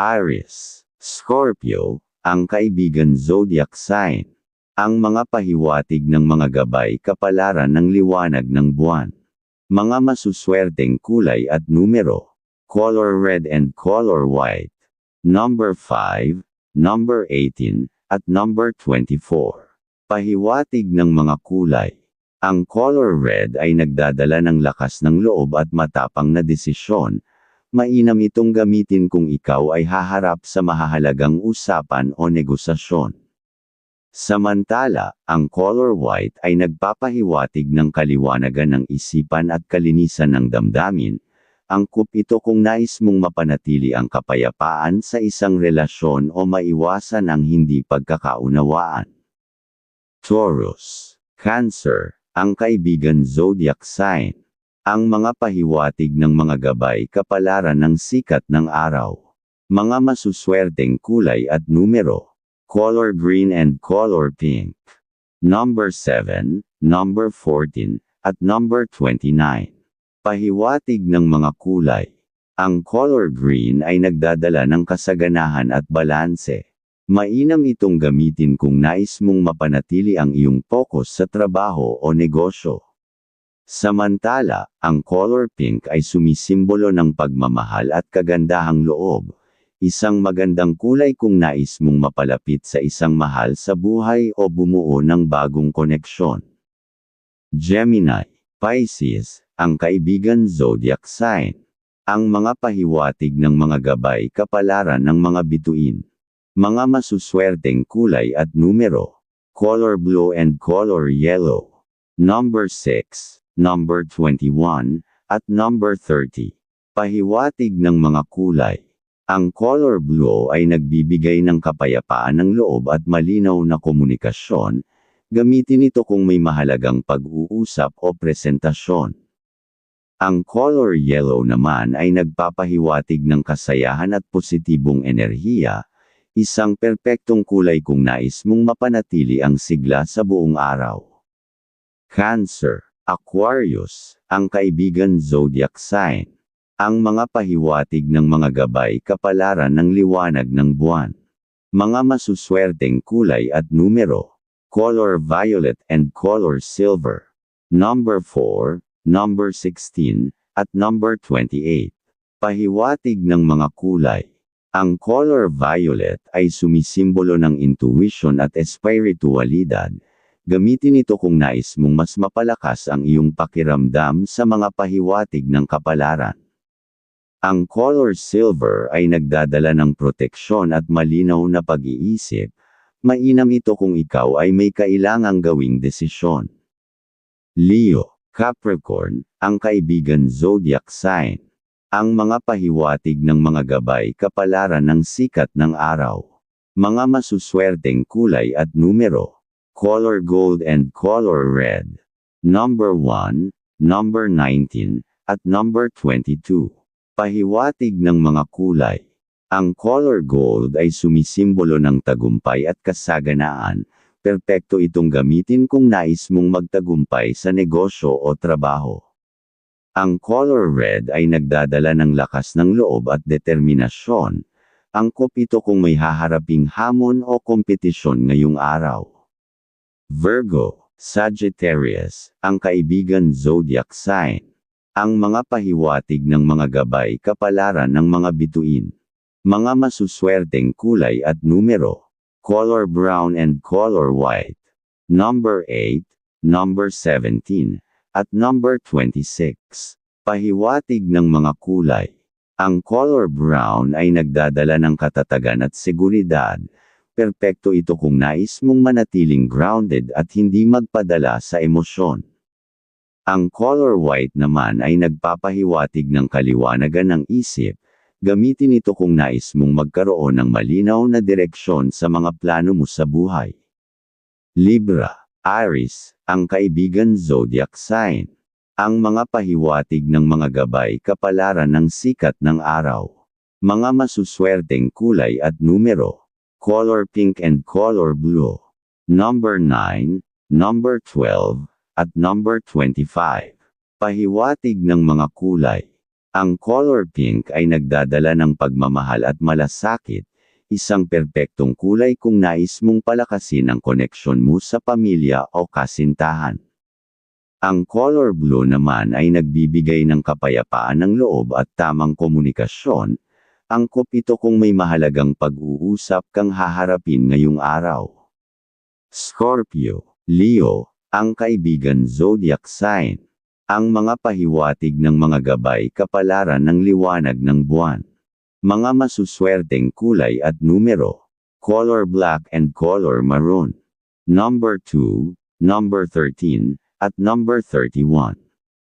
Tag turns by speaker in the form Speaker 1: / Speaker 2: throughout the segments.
Speaker 1: Aries, Scorpio, ang kaibigan zodiac sign. Ang mga pahiwatig ng mga gabay kapalaran ng liwanag ng buwan. Mga masuswerteng kulay at numero. Color red and color white. Number 5, number 18, at number 24. Pahiwatig ng mga kulay. Ang color red ay nagdadala ng lakas ng loob at matapang na desisyon. Mainam itong gamitin kung ikaw ay haharap sa mahahalagang usapan o negosasyon. Samantala, ang color white ay nagpapahiwatig ng kaliwanagan ng isipan at kalinisan ng damdamin. Angkop ito kung nais mong mapanatili ang kapayapaan sa isang relasyon o maiwasan ang hindi pagkakaunawaan. Taurus, Cancer, ang kaibigan zodiac sign. Ang mga pahiwatig ng mga gabay kapalaran ng sikat ng araw. Mga masuswerteng kulay at numero color green and color pink. Number 7, number 14, at number 29. Pahiwatig ng mga kulay. Ang color green ay nagdadala ng kasaganahan at balanse. Mainam itong gamitin kung nais mong mapanatili ang iyong focus sa trabaho o negosyo. Samantala, ang color pink ay sumisimbolo ng pagmamahal at kagandahang loob, Isang magandang kulay kung nais mong mapalapit sa isang mahal sa buhay o bumuo ng bagong koneksyon. Gemini, Pisces, ang kaibigan zodiac sign. Ang mga pahiwatig ng mga gabay kapalaran ng mga bituin. Mga masuswerteng kulay at numero. Color blue and color yellow. Number 6, number 21, at number 30. Pahiwatig ng mga kulay. Ang color blue ay nagbibigay ng kapayapaan ng loob at malinaw na komunikasyon, gamitin ito kung may mahalagang pag-uusap o presentasyon. Ang color yellow naman ay nagpapahiwatig ng kasayahan at positibong enerhiya, isang perpektong kulay kung nais mong mapanatili ang sigla sa buong araw. Cancer, Aquarius, ang kaibigan zodiac sign. Ang mga pahiwatig ng mga gabay kapalaran ng liwanag ng buwan. Mga masuswerteng kulay at numero. Color violet and color silver. Number 4, number 16, at number 28. Pahiwatig ng mga kulay. Ang color violet ay sumisimbolo ng intuition at espiritualidad. Gamitin ito kung nais mong mas mapalakas ang iyong pakiramdam sa mga pahiwatig ng kapalaran. Ang color silver ay nagdadala ng proteksyon at malinaw na pag-iisip, mainam ito kung ikaw ay may kailangang gawing desisyon. Leo, Capricorn, ang kaibigan zodiac sign. Ang mga pahiwatig ng mga gabay kapalaran ng sikat ng araw. Mga masuswerteng kulay at numero. Color gold and color red. Number 1, number 19, at number 22. Pahiwatig ng mga kulay. Ang color gold ay sumisimbolo ng tagumpay at kasaganaan, perpekto itong gamitin kung nais mong magtagumpay sa negosyo o trabaho. Ang color red ay nagdadala ng lakas ng loob at determinasyon. Angkop ito kung may haharaping hamon o kompetisyon ngayong araw. Virgo, Sagittarius, ang kaibigan zodiac sign. Ang mga pahiwatig ng mga gabay kapalaran ng mga bituin. Mga masuswerteng kulay at numero. Color brown and color white. Number 8, number 17, at number 26. Pahiwatig ng mga kulay. Ang color brown ay nagdadala ng katatagan at seguridad. Perpekto ito kung nais mong manatiling grounded at hindi magpadala sa emosyon. Ang color white naman ay nagpapahiwatig ng kaliwanagan ng isip, gamitin ito kung nais mong magkaroon ng malinaw na direksyon sa mga plano mo sa buhay. Libra, Aries, ang kaibigan zodiac sign. Ang mga pahiwatig ng mga gabay kapalaran ng sikat ng araw. Mga masuswerteng kulay at numero. Color pink and color blue. Number 9, number 12, at number 25. Pahiwatig ng mga kulay. Ang color pink ay nagdadala ng pagmamahal at malasakit, isang perpektong kulay kung nais mong palakasin ang koneksyon mo sa pamilya o kasintahan. Ang color blue naman ay nagbibigay ng kapayapaan ng loob at tamang komunikasyon, angkop ito kung may mahalagang pag-uusap kang haharapin ngayong araw. Scorpio, Leo, ang kaibigan zodiac sign. Ang mga pahiwatig ng mga gabay kapalaran ng liwanag ng buwan. Mga masuswerteng kulay at numero. Color black and color maroon. Number 2, number 13, at number 31.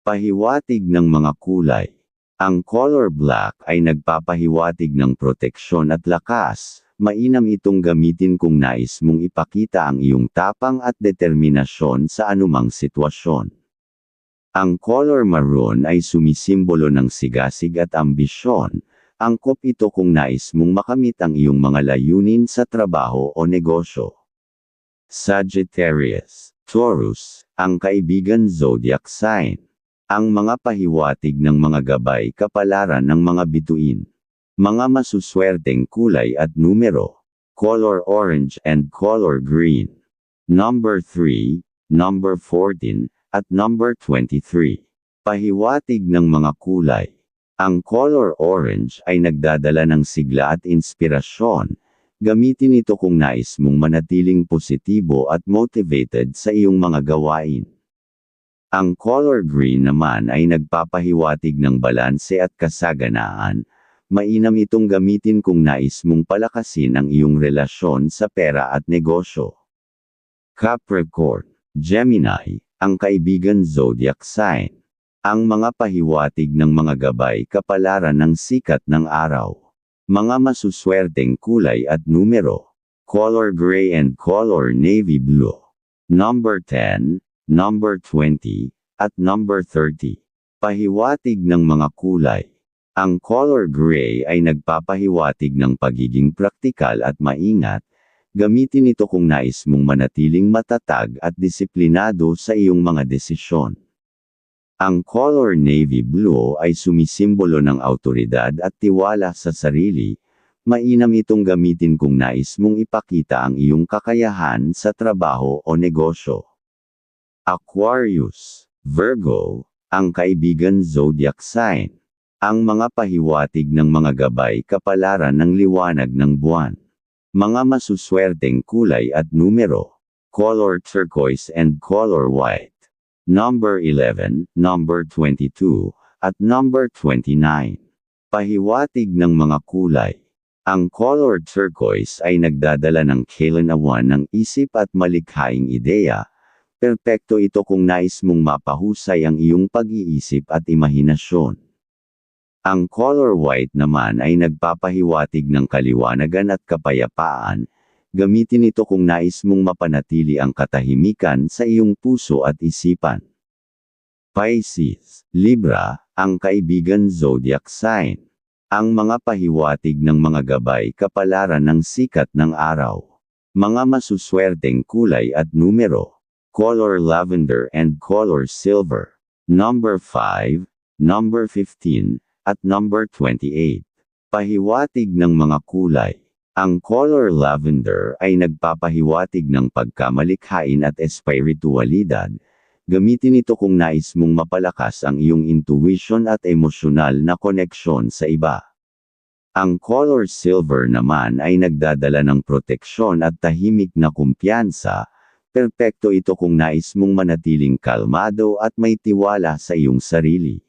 Speaker 1: Pahiwatig ng mga kulay. Ang color black ay nagpapahiwatig ng proteksyon at lakas. Mainam itong gamitin kung nais mong ipakita ang iyong tapang at determinasyon sa anumang sitwasyon. Ang color maroon ay sumisimbolo ng sigasig at ambisyon, angkop ito kung nais mong makamit ang iyong mga layunin sa trabaho o negosyo. Sagittarius, Taurus, ang kaibigan zodiac sign. Ang mga pahiwatig ng mga gabay kapalaran ng mga bituin. Mga masuswerteng kulay at numero. Color orange and color green. Number 3, number 14, at number 23. Pahiwatig ng mga kulay. Ang color orange ay nagdadala ng sigla at inspirasyon. Gamitin ito kung nais mong manatiling positibo at motivated sa iyong mga gawain. Ang color green naman ay nagpapahiwatig ng balanse at kasaganaan. Mainam itong gamitin kung nais mong palakasin ang iyong relasyon sa pera at negosyo. Capricorn, Gemini, ang kaibigan zodiac sign. Ang mga pahiwatig ng mga gabay kapalaran ng sikat ng araw. Mga masuswerteng kulay at numero. Color gray and color navy blue. Number 10, number 20, at number 30. Pahiwatig ng mga kulay. Ang color gray ay nagpapahiwatig ng pagiging praktikal at maingat. Gamitin ito kung nais mong manatiling matatag at disiplinado sa iyong mga desisyon. Ang color navy blue ay sumisimbolo ng autoridad at tiwala sa sarili. Mainam itong gamitin kung nais mong ipakita ang iyong kakayahan sa trabaho o negosyo. Aquarius, Virgo, ang kaibigan zodiac sign. Ang mga pahiwatig ng mga gabay kapalaran ng liwanag ng buwan. Mga masuswerteng kulay at numero. Color turquoise and color white number 11, number 22, at number 29. Pahiwatig ng mga kulay. Ang color turquoise ay nagdadala ng kailanawan ng isip at malikhaing ideya. Perpekto ito kung nais mong mapahusay ang iyong pag-iisip at imahinasyon. Ang color white naman ay nagpapahiwatig ng kaliwanagan at kapayapaan, Gamitin ito kung nais mong mapanatili ang katahimikan sa iyong puso at isipan. Pisces, Libra, ang kaibigan zodiac sign. Ang mga pahiwatig ng mga gabay kapalaran ng sikat ng araw. Mga masuswerteng kulay at numero. Color lavender and color silver. Number 5, number 15, at number 28. Pahiwatig ng mga kulay. Ang color lavender ay nagpapahiwatig ng pagkamalikhain at espiritualidad. Gamitin ito kung nais mong mapalakas ang iyong intuition at emosyonal na koneksyon sa iba. Ang color silver naman ay nagdadala ng proteksyon at tahimik na kumpiyansa. Perpekto ito kung nais mong manatiling kalmado at may tiwala sa iyong sarili.